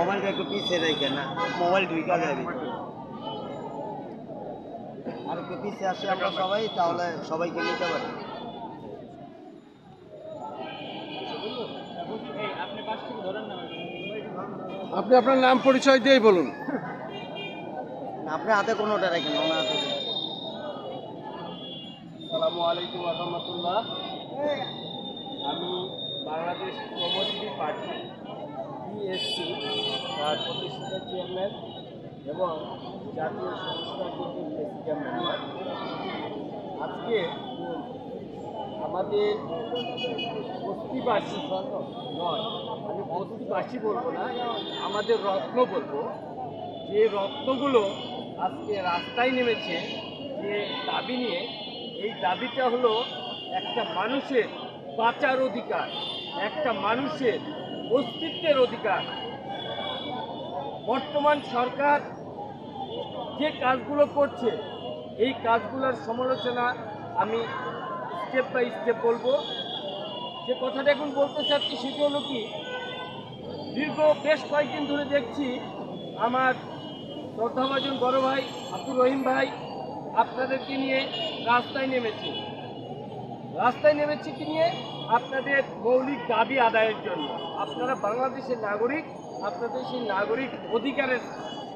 মোবাইলটা একটু পিছিয়ে রেখে না মোবাইল ঢুকা যাবে আর একটু পিছিয়ে আসি আমরা সবাই তাহলে সবাইকে নিতে পারি। আপনি আপনার নাম পরিচয় দিয়েই বলুন। আপনি হাতে কোনোটা রাখেন ওনার হাতে। আসসালামু আলাইকুম রহমতুল্লাহ। আমি বাংলাদেশ শ্রমজীবী পার্টি বিএসসি তার প্রতিষ্ঠিত চেয়ারম্যান এবং জাতীয় সংস্থা প্রেসিডেন্ট আজকে আমাদের বস্তিবাসী নয়, আমি বস্তিবাসী বলব না, আমাদের রত্ন বলব। যে রত্নগুলো আজকে রাস্তায় নেমেছে, যে দাবি নিয়ে, এই দাবিটা হলো একটা মানুষের বাঁচার অধিকার, একটা মানুষের অস্তিত্বের অধিকার। বর্তমান সরকার যে কাজগুলো করছে, এই কাজগুলোর সমালোচনা আমি স্টেপ বাই স্টেপ বলব। যে কথাটা এখন বলতে চাচ্ছি সেটি হলো কি, দীর্ঘ বেশ কয়েকদিন ধরে দেখছি আমার শ্রদ্ধাভাজন বড় ভাই আব্দুর রহিম ভাই আপনাদেরকে নিয়ে রাস্তায় নেমেছে। রাস্তায় নেমেছে কি নিয়ে? আপনাদের মৌলিক দাবি আদায়ের জন্য। আপনারা বাংলাদেশের নাগরিক, আপনাদের সেই নাগরিক অধিকারের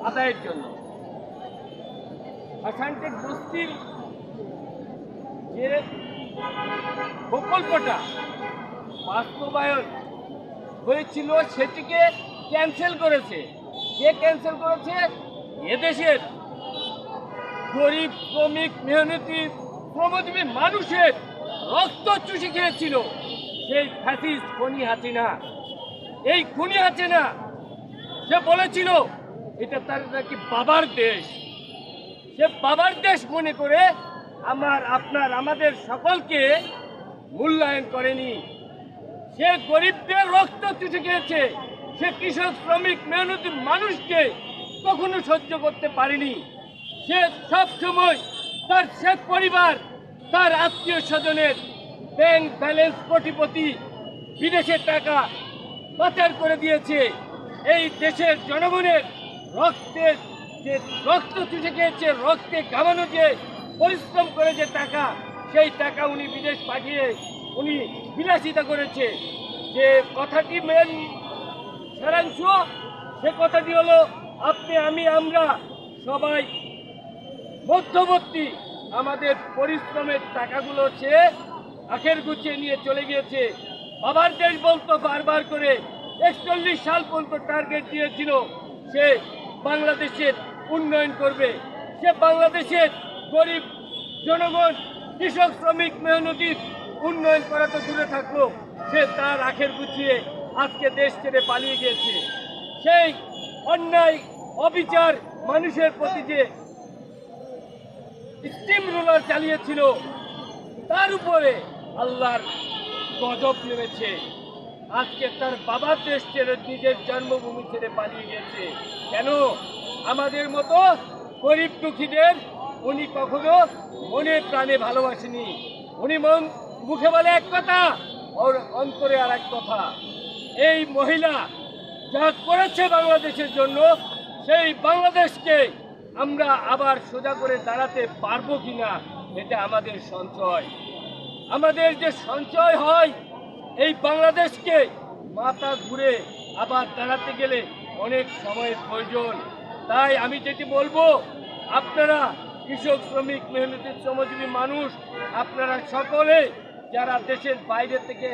আদায়ের জন্য। হাসানটেক বস্তির যে প্রকল্পটা বাস্তবায়ন হয়েছিল, সেটিকে ক্যান্সেল করেছে। কে ক্যান্সেল করেছে? এদেশের গরিব, শ্রমিক, মেহনতি, শ্রমজীবী মানুষের রক্ত চুষে খেয়েছিল। সেই ফ্যাসিস্ট খনি হাসিনা। এই খুনি হাসিনা, সে বলেছিল, এটা তার নাকি বাবার দেশ। সে বাবার দেশ মনে করে আমার, আপনার, আমাদের সকলকে মূল্যায়ন করেনি। সে গরিবদের রক্ত চুষে গিয়েছে সে কৃষক, শ্রমিক, মেহনতি মানুষকে কখনো সহ্য করতে পারেনি। সে সব সময় তার শেখ পরিবার, তার আত্মীয় স্বজনের ব্যাংক ব্যালেন্স কোটিপতি বিদেশের টাকা পাচার করে দিয়েছে। এই দেশের জনগণের রক্তের যে রক্ত চুষে খেয়েছে, রক্তে ঘামানো যে পরিশ্রম করে যে টাকা, সেই টাকা উনি বিদেশ পাঠিয়ে উনি বিলাসিতা করেছে। যে কথাটি মেন সারাংশ, সে কথাটি হলো, আপনি, আমি, আমরা সবাই মধ্যবর্তী আমাদের পরিশ্রমের টাকাগুলো সে আখের গুছিয়ে নিয়ে চলে গিয়েছে। বাবার দেশ বলতো বারবার করে, একচল্লিশ সাল পর্যন্ত টার্গেট দিয়েছিল। সে বাংলাদেশের উন্নয়ন করবে। সে বাংলাদেশের গরিব জনগণ, কৃষক, শ্রমিক, মেহনতির উন্নয়ন করা তো দূরে থাকল। সে তার আখের গুছিয়ে আজকে দেশ ছেড়ে পালিয়ে গিয়েছে। সেই অন্যায়, অবিচার মানুষের প্রতি যে স্টিম রোলার চালিয়েছিল, তার উপরে আল্লাহর গজব নেমেছে। আজকে তার বাবার দেশ ছেড়ে নিজের জন্মভূমি ছেড়ে পালিয়ে গেছে। কেন? আমাদের মতো গরিব দুঃখীদের উনি কখনো মনে প্রাণে ভালোবাসেনি। উনি মন, মুখে বলে এক কথা ওর অন্তরে আর এক কথা। এই মহিলা যা করেছে বাংলাদেশের জন্য, সেই বাংলাদেশকে আমরা আবার সোজা করে দাঁড়াতে পারব কিনা, এটা আমাদের সঞ্চয়। আমাদের যে সঞ্চয় হয়, এই বাংলাদেশকে মাথা ঘুরে আবার দাঁড়াতে গেলে অনেক সময়ের প্রয়োজন। তাই আমি যেটি বলব, আপনারা কৃষক, শ্রমিক, মেহনতি, শ্রমজীবী মানুষ, আপনারা সকলে যারা দেশের বাইরে থেকে,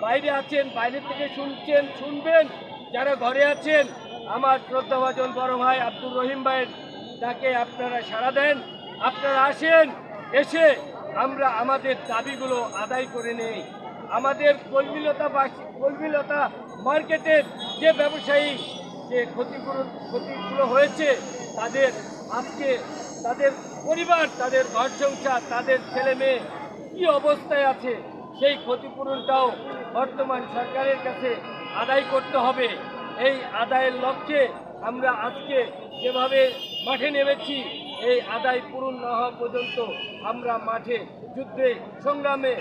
বাইরে আছেন, বাইরে থেকে শুনছেন, শুনবেন, যারা ঘরে আছেন, আমার শ্রদ্ধাভাজন বড় ভাই আব্দুর রহিম ভাইয়ের তাকে আপনারা সাড়া দেন। আপনারা আসেন, এসে আমরা আমাদের দাবিগুলো আদায় করে নেই। আমাদের কলমিলতা বাসী কলমিলতা মার্কেটের যে ব্যবসায়ী যে ক্ষতিগুলো ক্ষতিগুলো হয়েছে, তাদের আজকে তাদের পরিবার, তাদের ঘর সংসার, তাদের ছেলে মেয়ে কী অবস্থায় আছে, সেই ক্ষতিপূরণটাও বর্তমান সরকারের কাছে আদায় করতে হবে। এই আদায়ের লক্ষ্যে আমরা আজকে যেভাবে মাঠে নেমেছি, এই আদায় পূরণ না হওয়া পর্যন্ত আমরা মাঠে যুদ্ধে, সংগ্রামে।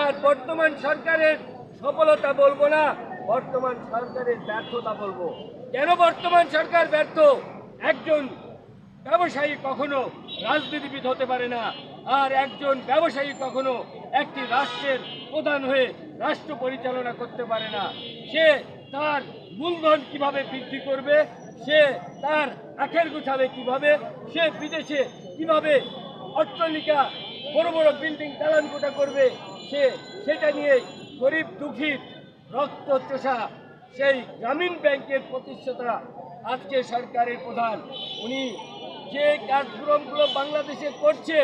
আর বর্তমান সরকারের সফলতা বলব না, বর্তমান সরকারের ব্যর্থতা বলব। কেন বর্তমান সরকার ব্যর্থ? একজন ব্যবসায়ী কখনো রাজনীতিবিদ হতে পারে না, আর একজন ব্যবসায়ী কখনো একটি রাষ্ট্রের প্রধান হয়ে রাষ্ট্র পরিচালনা করতে পারে না। সে তার মূলধন কীভাবে বৃদ্ধি করবে? সে তার আখের গুছাবে কীভাবে? সে বিদেশে কীভাবে অট্টালিকা, বড় বড় বিল্ডিং দালান কোটা করবে? সে সেটা নিয়ে গরিব দুঃখী রক্ত চোষা সেই গ্রামীণ ব্যাংকের প্রতিষ্ঠাতা আজকে সরকারের প্রধান। উনি যে কাজগুলো বাংলাদেশে করছে,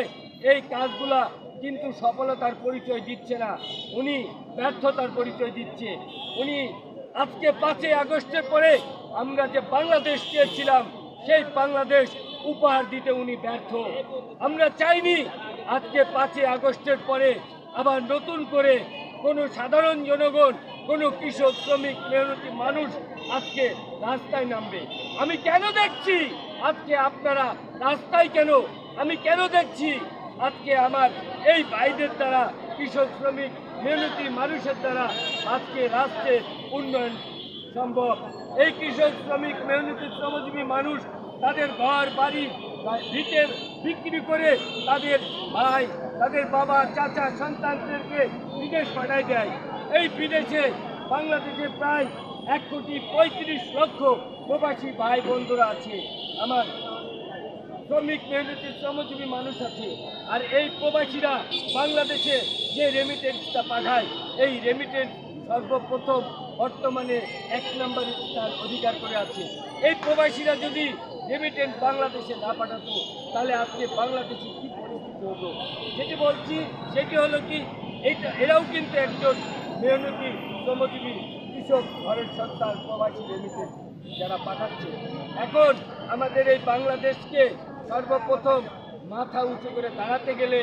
এই কাজগুলা কিন্তু সফলতার পরিচয় দিচ্ছে না। উনি ব্যর্থতার পরিচয় দিচ্ছে। উনি আজকে পাঁচই আগস্টের পরে আমরা যে বাংলাদেশ চেয়েছিলাম সেই বাংলাদেশ উপহার দিতে উনি ব্যর্থ। আমরা চাইনি আজকে পাঁচই আগস্টের পরে আবার নতুন করে কোনো সাধারণ জনগণ, কোনো কৃষক, শ্রমিক, মেহনতি মানুষ আজকে রাস্তায় নামবে। আমি কেন দেখছি আজকে আপনারা রাস্তায় কেন? আমি কেন দেখছি আজকে আমার এই ভাইদের দ্বারা, কৃষক, শ্রমিক, মেহনতি মানুষের দ্বারা আজকে রাষ্ট্রের উন্নয়ন সম্ভব। এই কৃষক, শ্রমিক, মেহনতি, শ্রমজীবী মানুষ তাদের ঘর, বাড়ি বা ভিটের বিক্রি করে তাদের ভাই, তাদের বাবা, চাচা, সন্তানদেরকে বিদেশ পাঠায় দেয়। এই বিদেশে বাংলাদেশে প্রায় এক কোটি পঁয়ত্রিশ লক্ষ প্রবাসী ভাই বন্ধুরা আছে। আমার শ্রমিক, মেহনতি, শ্রমজীবী মানুষ আছে। আর এই প্রবাসীরা বাংলাদেশে যে রেমিটেন্সটা পাঠায়, এই রেমিটেন্স সর্বপ্রথম বর্তমানে এক নম্বর স্থান অধিকার করে আছে। এই প্রবাসীরা যদি রেমিটেন্স বাংলাদেশে না পাঠাতো, তাহলে আজকে বাংলাদেশে কি পরিস্থিতি হতো? যেটি বলছি, সেটি হলো কি, এইটা, এরাও কিন্তু একজন মেহনতি, শ্রমজীবী কৃষক ঘরের সন্তান, প্রবাসী রেমিটেন্স যারা পাঠাচ্ছে। এখন আমাদের এই বাংলাদেশকে সর্বপ্রথম মাথা উঁচু করে দাঁড়াতে গেলে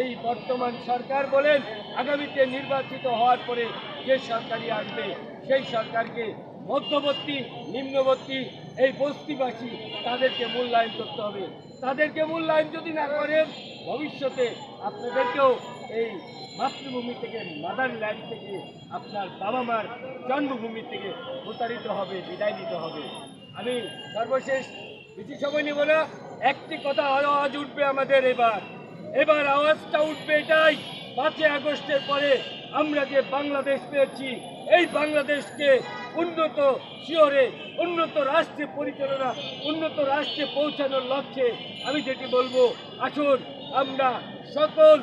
এই বর্তমান সরকার বলেন, আগামীতে নির্বাচিত হওয়ার পরে যে সরকারই আসবে, সেই সরকারকে মধ্যবর্তী, নিম্নবর্তী এই বস্তিবাসী তাদেরকে মূল্যায়ন করতে হবে। তাদেরকে মূল্যায়ন যদি না করেন, ভবিষ্যতে আপনাদেরকেও এই মাতৃভূমি থেকে মাদার ল্যান্ড থেকে আপনার বাবা মার জন্মভূমি থেকে প্রতারিত হবে, বিদায় নিতে হবে। আমি সর্বশেষ বেশি সময় নেব না, একটি কথা আওয়াজ উঠবে আমাদের এবার। এবার আওয়াজটা উঠবে এটাই। পাঁচই আগস্টের পরে আমরা যে বাংলাদেশ পেয়েছি, এই বাংলাদেশকে উন্নত শিওরে উন্নত রাষ্ট্রে পরিচালনা, উন্নত রাষ্ট্রে পৌঁছানোর লক্ষ্যে আমি যেটি বলব, আসুন আমরা সকল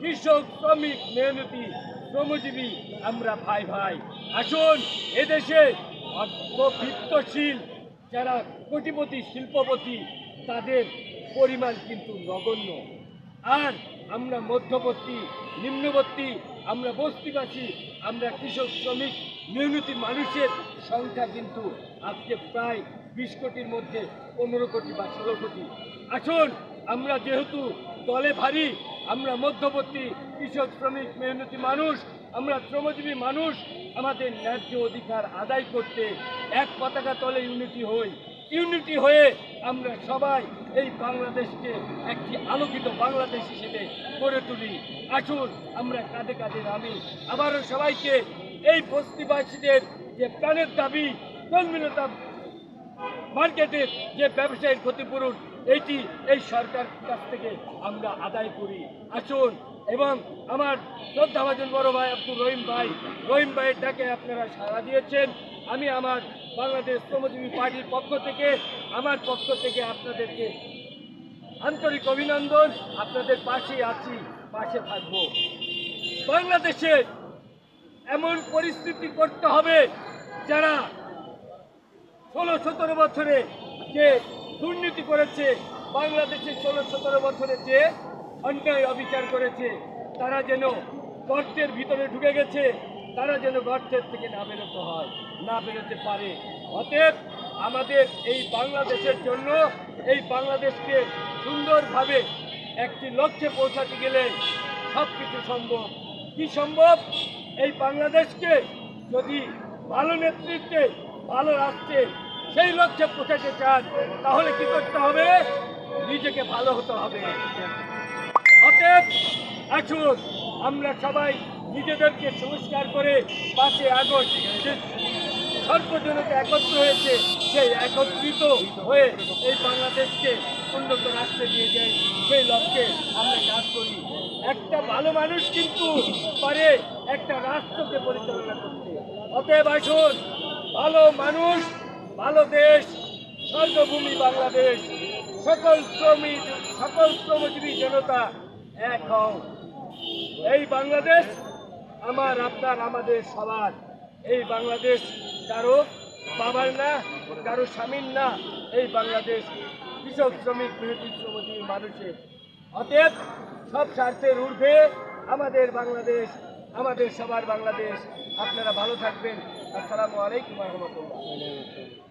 কৃষক, শ্রমিক, মেহনতি, শ্রমজীবী আমরা ভাই ভাই, আসুন এদেশে অর্থবিত্তশীল যারা কোটিপতি, শিল্পপতি, তাদের পরিমাণ কিন্তু নগণ্য। আর আমরা মধ্যবর্তী, নিম্নবর্তী, আমরা বস্তিবাসী, আমরা কৃষক, শ্রমিক মেহনতি মানুষের সংখ্যা কিন্তু আজকে প্রায় বিশ কোটির মধ্যে, পনেরো কোটি বা ষোলো কোটি। আসুন, আমরা যেহেতু দলে ভারী, আমরা মধ্যবর্তী কৃষক, শ্রমিক মেহনতি মানুষ, আমরা শ্রমজীবী মানুষ, আমাদের ন্যায্য অধিকার আদায় করতে এক পতাকা তলে ইউনিটি হই। ইউনিটি হয়ে আমরা সবাই এই বাংলাদেশকে একটি আলোকিত বাংলাদেশ হিসেবে গড়ে তুলি। আসুন আমরা কাঁধে কাঁধে নামি। আবারও সবাইকে এই বস্তিবাসীদের যে প্রাণের দাবি কর্মীনতা মার্কেটের যে ব্যবসায়ীর ক্ষতিপূরণ, এইটি এই সরকার কাছ থেকে আমরা আদায় করি। আসুন এবং আমার শ্রদ্ধাভাজন বড় ভাই আব্দুর রহিম ভাই, রহিম ভাইয়ের ডাকে আপনারা সাড়া দিয়েছেন। আমি আমার বাংলাদেশ শ্রমজীবী পার্টির পক্ষ থেকে, আমার পক্ষ থেকে আপনাদেরকে আন্তরিক অভিনন্দন। আপনাদের পাশেই আছি, পাশে থাকব। বাংলাদেশে এমন পরিস্থিতি করতে হবে যারা ষোলো, সতেরো বছরে যে দুর্নীতি করেছে, বাংলাদেশে ষোলো, সতেরো বছরে যে অন্যায় অবিচার করেছে, তারা যেন গর্তের ভিতরে ঢুকে গেছে। তারা যেন গর্তের থেকে না বেরোতে হয়, না বেরোতে পারে। অতএব আমাদের এই বাংলাদেশের জন্য, এই বাংলাদেশকে সুন্দরভাবে একটি লক্ষ্যে পৌঁছাতে গেলে সব কিছু সম্ভব। কি সম্ভব? এই বাংলাদেশকে যদি ভালো নেতৃত্বে, ভালো রাষ্ট্রে সেই লক্ষ্যে পৌঁছাতে চান, তাহলে কি করতে হবে? নিজেকে ভালো হতে হবে। অতএব আসুন, আমরা সবাই নিজেদেরকে সংস্কার করে পাঁচই আগস্ট সর্বজনতা একত্র হয়েছে, সেই একত্রিত হয়ে এই বাংলাদেশকে উন্নত রাষ্ট্রে নিয়ে যায়, সেই লক্ষ্যে আমরা কাজ করি। একটা ভালো মানুষ কিন্তু পারে একটা রাষ্ট্রকে পরিচালনা করতে। অতএব আসুন, ভালো মানুষ, ভালো দেশ, স্বর্গভূমি বাংলাদেশ, সকল শ্রমিক সকল শ্রমজীবী জনতা এক হও। এই বাংলাদেশ আমার আপনার আমাদের সবার। এই বাংলাদেশ কারও বাবার না, কারও স্বামীর না, এই বাংলাদেশ কৃষক শ্রমিক মেহতি শ্রমজীবী মানুষের। অতএব সব স্বার্থের ঊর্ধ্বে আমাদের বাংলাদেশ, আমাদের সবার বাংলাদেশ। আপনারা ভালো থাকবেন। আসসালামু আলাইকুম রহমতুল্লাহ।